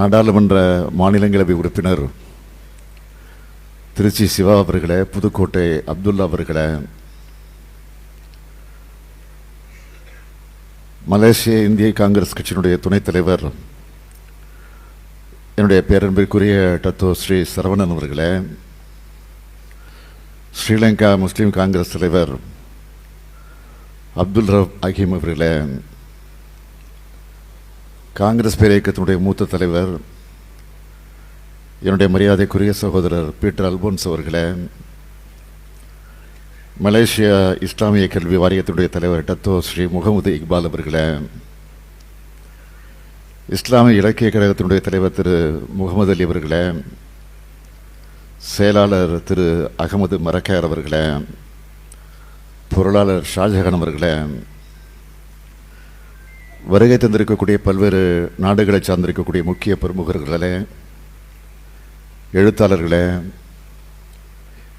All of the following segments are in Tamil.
நாடாளுமன்ற மாநிலங்களவை உறுப்பினர் திருச்சி சிவா அவர்களே புதுக்கோட்டை அப்துல்லா அவர்களே மலேசிய இந்திய காங்கிரஸ் கட்சியினுடைய துணைத் தலைவர் என்னுடைய பேரன்பிற்குரிய டத்தோ ஸ்ரீ சரவணன் அவர்களே ஸ்ரீலங்கா முஸ்லீம் காங்கிரஸ் தலைவர் அப்துல் ரப் அஹீம் அவர்களே காங்கிரஸ் பேர் இயக்கத்தினுடைய மூத்த தலைவர் என்னுடைய மரியாதைக்குரிய சகோதரர் பீட்டர் அல்போன்ஸ் அவர்களே மலேசியா இஸ்லாமிய கல்வி வாரியத்தினுடைய தலைவர் டத்தோ ஸ்ரீ முகமது இக்பால் அவர்களே இஸ்லாமிய இலக்கிய கழகத்தினுடைய தலைவர் திரு முகமது அலி அவர்களே செயலாளர் திரு அகமது மரக்கார் அவர்களே பொருளாளர் ஷாஜஹான் அவர்களே வருகை தந்திருக்கக்கூடிய பல்வேறு நாடுகளை சார்ந்திருக்கக்கூடிய முக்கிய பிரமுகர்களே எழுத்தாளர்களே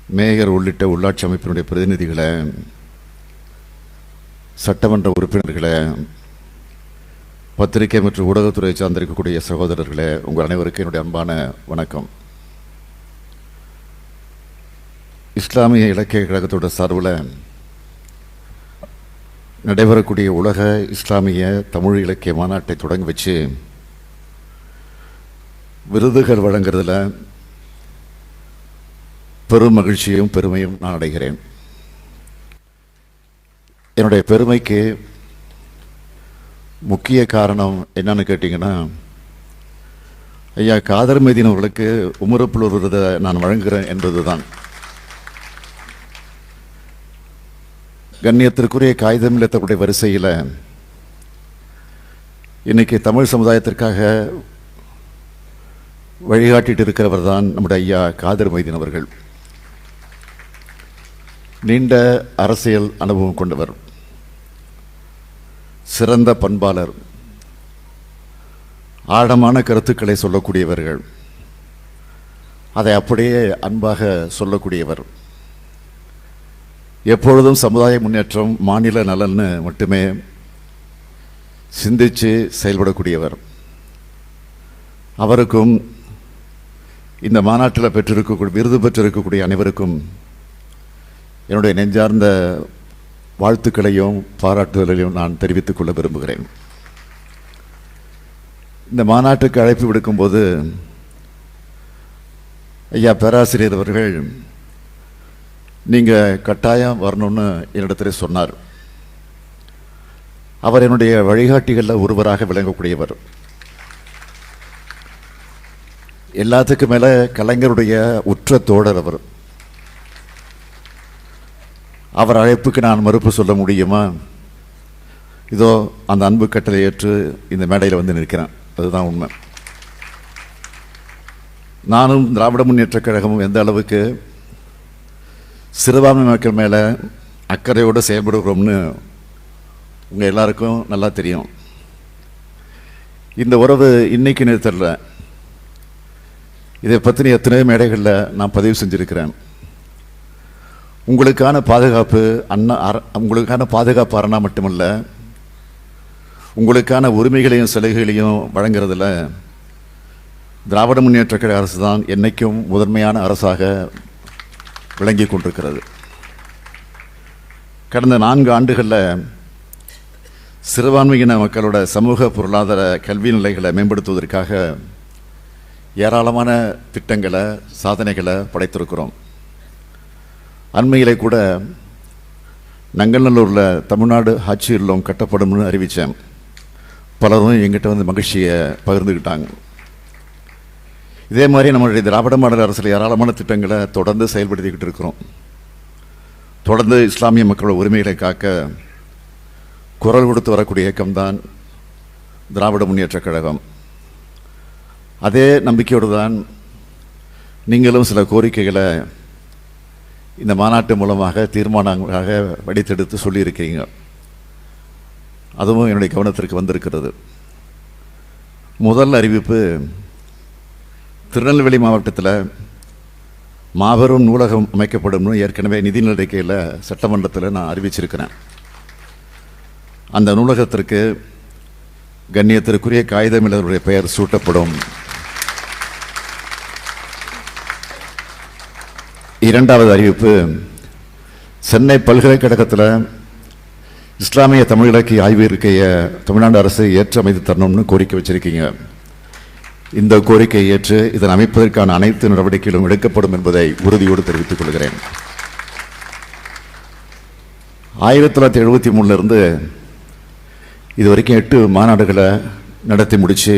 மேயர் உள்ளிட்ட உள்ளாட்சி அமைப்பினுடைய பிரதிநிதிகளே சட்டமன்ற உறுப்பினர்களே பத்திரிகை மற்றும் ஊடகத்துறை சார்ந்திருக்கக்கூடிய சகோதரர்களே உங்கள் அனைவருக்கும் என்னுடைய அன்பான வணக்கம். இஸ்லாமிய இலக்கிய கழகத்தோட சார்பில் நடைபெறக்கூடிய உலக இஸ்லாமிய தமிழ் இலக்கிய மாநாட்டை தொடங்கி வச்சு விருதுகள் வழங்குறதுல பெரும் மகிழ்ச்சியும் பெருமையும் நான் அடைகிறேன். என்னுடைய பெருமைக்கு முக்கிய காரணம் என்னன்னு கேட்டிங்கன்னா ஐயா காதர் மைதீன் அவர்களுக்கு உமரப்புலூர் விருதை நான் வழங்குகிறேன் என்பது தான் கண்ணியத்திற்குரிய காகிதம் இல்லத்தக்கூடிய வரிசையில் இன்னைக்கு தமிழ் சமுதாயத்திற்காக வழிகாட்டிட்டு இருக்கிறவர் தான் நம்முடைய ஐயா காதர் மைதீன் அவர்கள். நீண்ட அரசியல் அனுபவம் கொண்டவர். சிறந்த பண்பாளர். ஆழமான கருத்துக்களை சொல்லக்கூடியவர்கள். அதை அப்படியே அன்பாக சொல்லக்கூடியவர். எப்பொழுதும் சமுதாய முன்னேற்றம் மாநில நலன்னு மட்டுமே சிந்தித்து செயல்படக்கூடியவர். அவருக்கும் இந்த மாநாட்டில் பெற்றிருக்கக்கூடிய விருது பெற்றிருக்கக்கூடிய அனைவருக்கும் என்னுடைய நெஞ்சார்ந்த வாழ்த்துக்களையும் பாராட்டுதலையும் நான் தெரிவித்துக் கொள்ள விரும்புகிறேன். இந்த மாநாட்டுக்கு அழைப்பு விடுக்கும்போது ஐயா பேராசிரியர் அவர்கள் நீங்கள் கட்டாயம் வரணும்னு என்னிடத்துல சொன்னார். அவர் என்னுடைய வழிகாட்டிகளில் ஒருவராக விளங்கக்கூடியவர். எல்லாத்துக்கும் மேலே கலைஞருடைய உற்ற தோழர் அவர். அவர் அழைப்புக்கு நான் மறுப்பு சொல்ல முடியுமா? இதோ அந்த அன்பு கட்டளை ஏற்று இந்த மேடையில் வந்து நிற்கிறேன். அதுதான் உண்மை. நானும் திராவிட முன்னேற்றக் கழகமும் எந்த அளவுக்கு சிறுபான்மை மக்கள் மேலே அக்கறையோடு செயல்படுகிறோம்னு உங்கள் எல்லாருக்கும் நல்லா தெரியும். இந்த உறவு இன்னைக்கு நிறுத்தல. இதை பற்றின எத்தனையோ மேடைகளில் நான் பதிவு செஞ்சுருக்கிறேன். உங்களுக்கான பாதுகாப்பு அண்ணா அர- உங்களுக்கான பாதுகாப்பு அரணா மட்டுமல்ல உங்களுக்கான உரிமைகளையும் சலுகைகளையும் வழங்குறதில் திராவிட முன்னேற்ற கழக அரசு தான் என்றைக்கும் முதன்மையான அரசாக விளங்கி கொண்டிருக்கிறது. கடந்த நான்கு ஆண்டுகளில் சிறுபான்மையின மக்களோட சமூக பொருளாதார கல்வி நிலைகளை மேம்படுத்துவதற்காக ஏராளமான திட்டங்களை சாதனைகளை படைத்திருக்கிறோம். அண்மையிலே கூட நங்கநல்லூரில் தமிழ்நாடு ஆட்சி இல்லம் கட்டப்படும்னு அறிவித்தேன் பலரும் எங்கிட்ட வந்து மகிழ்ச்சியை பகிர்ந்துக்கிட்டாங்க இதே மாதிரி நம்மளுடைய திராவிட மாடல் அரசில் ஏராளமான திட்டங்களை தொடர்ந்து செயல்படுத்திக்கிட்டு இருக்கிறோம். தொடர்ந்து இஸ்லாமிய மக்களோட உரிமைகளை காக்க குரல் கொடுத்து வரக்கூடிய இயக்கம்தான் திராவிட முன்னேற்றக் கழகம். அதே நம்பிக்கையோடு தான் நீங்களும் சில கோரிக்கைகளை இந்த மாநாட்டு மூலமாக தீர்மானங்களாக வடித்தெடுத்து சொல்லியிருக்கீங்க. அதுவும் என்னுடைய கவனத்திற்கு வந்திருக்கிறது. முதல் அறிவிப்பு திருநெல்வேலி மாவட்டத்தில் மாபெரும் நூலகம் அமைக்கப்படும்னு ஏற்கனவே நிதி நடக்கையில் சட்டமன்றத்தில் நான் அறிவிச்சிருக்கிறேன். அந்த நூலகத்திற்கு கண்ணியத்திற்குரிய காகிதமிழருடைய பெயர் சூட்டப்படும். இரண்டாவது அறிவிப்பு சென்னை பல்கலைக்கழகத்தில் இஸ்லாமிய தமிழிலக்கிய ஆய்வு இருக்கைய தமிழ்நாடு அரசு ஏற்று அமைத்து தரணும்னு கோரிக்கை வச்சுருக்கீங்க. இந்த கோரிக்கையை ஏற்று இதன் அமைப்பதற்கான அனைத்து நடவடிக்கைகளும் எடுக்கப்படும் என்பதை உறுதியோடு தெரிவித்துக் கொள்கிறேன். ஆயிரத்தி தொள்ளாயிரத்தி எழுபத்தி மூணுலேருந்து இது வரைக்கும் எட்டு மாநாடுகளை நடத்தி முடித்து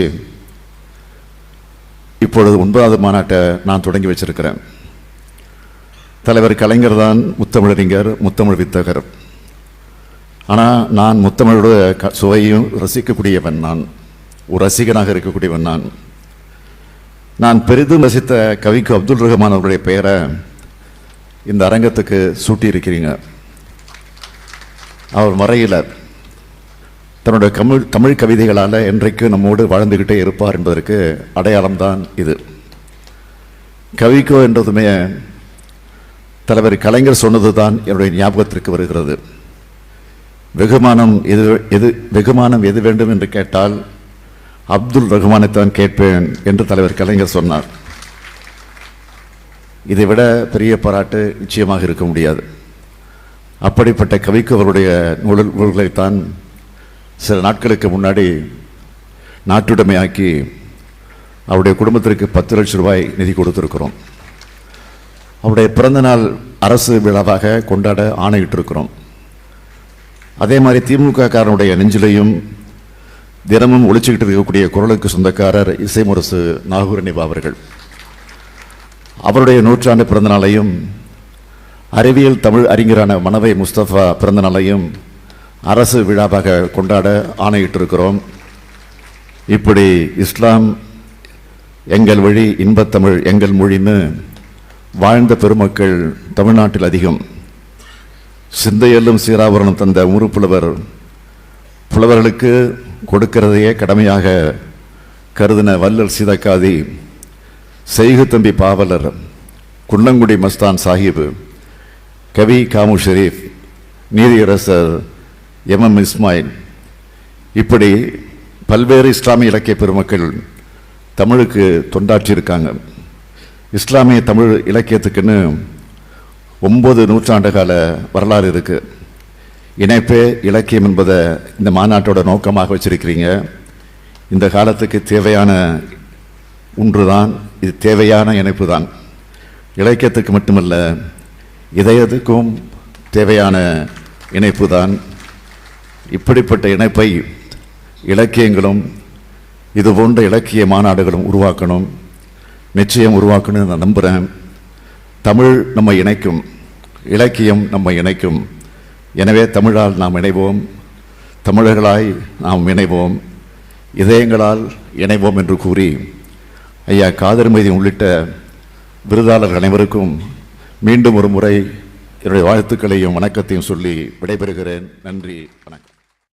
இப்பொழுது ஒன்பதாவது மாநாட்டை நான் தொடங்கி வச்சிருக்கிறேன். தலைவர் கலைஞர் தான் முத்தமிழறிஞர் முத்தமிழ் வித்தகர். ஆனால் நான் முத்தமிழோட க சுவையும் ரசிக்கக்கூடியவன் நான். ஒரு ரசிகனாக இருக்கக்கூடியவன் நான். நான் பெரிதும் ரசித்த கவிக்கு அப்துல் ரஹ்மான் அவருடைய பெயரை இந்த அரங்கத்துக்கு சூட்டியிருக்கிறீங்க. அவர் மறையில் தன்னுடைய தமிழ் தமிழ் கவிதைகளால் என்றைக்கு நம்மோடு வாழ்ந்துக்கிட்டே இருப்பார் என்பதற்கு அடையாளம்தான் இது. கவிக்கோ என்றதுமே தலைவர் கலைஞர் சொன்னது தான் என்னுடைய ஞாபகத்திற்கு வருகிறது. வெகுமானம் எது எது வெகுமானம் எது வேண்டும் என்று கேட்டால் அப்துல் ரஹ்மானைத்தான் கேட்பேன் என்று தலைவர் கலைஞர் சொன்னார். இதை விட பெரிய பாராட்டு நிச்சயமாக இருக்க முடியாது. அப்படிப்பட்ட கவிக்கு அவருடைய நூல் நூல்களைத்தான் சில நாட்களுக்கு முன்னாடி நாட்டுடைமையாக்கி அவருடைய குடும்பத்திற்கு பத்து லட்சம் ரூபாய் நிதி கொடுத்துருக்கிறோம். அவருடைய பிறந்தநாள் அரசு விழாவாக கொண்டாட ஆணையிட்டிருக்கிறோம். அதே மாதிரி திமுக காரனுடைய நெஞ்சிலையும் தினமும் ஒழிச்சுக்கிட்டு இருக்கக்கூடிய குரலுக்கு சொந்தக்காரர் இசைமுரசு நாகூரணிவா அவர்கள். அவருடைய நூற்றாண்டு பிறந்தநாளையும் அறிவியல் தமிழ் அறிஞரான மனவை முஸ்தபா பிறந்தநாளையும் அரசு விழாவாக கொண்டாட ஆணையிட்டிருக்கிறோம். இப்படி இஸ்லாம் எங்கள் வழி இன்பத்தமிழ் எங்கள் மொழின்னு வாழ்ந்த பெருமக்கள் தமிழ்நாட்டில் அதிகம். சிந்தையெல்லும் சீராபரணம் தந்த உருப்புலவர் புலவர்களுக்கு கொடுக்கிறதையே கடமையாக கருதின வல்லல் சீதக்காதி செய்கு தம்பி பாவலர் குன்னங்குடி மஸ்தான் சாஹிப் கவி காமு ஷெரீப் நீதியரசர் எம் எம் இஸ்மாயில். இப்படி பல்வேறு இஸ்லாமிய இலக்கிய பெருமக்கள் தமிழுக்கு தொண்டாற்றியிருக்காங்க. இஸ்லாமிய தமிழ் இலக்கியத்துக்குன்னு ஒம்பது நூற்றாண்டு கால வரலாறு இருக்குது இணைப்பே இலக்கியம் என்பதை இந்த மாநாட்டோட நோக்கமாக வச்சிருக்கிறீங்க. இந்த காலத்துக்கு தேவையான ஒன்று தான் இது தேவையான இணைப்பு தான் இலக்கியத்துக்கு மட்டுமல்ல இதயத்துக்கும் தேவையான இணைப்பு தான் இப்படிப்பட்ட இணைப்பை இலக்கியங்களும் இது போன்ற இலக்கிய மாநாடுகளும் உருவாக்கணும். நிச்சயம் உருவாக்கணும்னு நான் நம்புகிறேன் தமிழ் நம்மை இணைக்கும் இலக்கியம் நம்மை இணைக்கும். எனவே தமிழால் நாம் இணைவோம். தமிழர்களாய் நாம் இணைவோம். இதயங்களால் இணைவோம் என்று கூறி ஐயா காதர்மதி உள்ளிட்ட விருதாளர்கள் அனைவருக்கும் மீண்டும் ஒரு முறை என்னுடைய வாழ்த்துக்களையும் வணக்கத்தையும் சொல்லி விடைபெறுகிறேன். நன்றி வணக்கம்.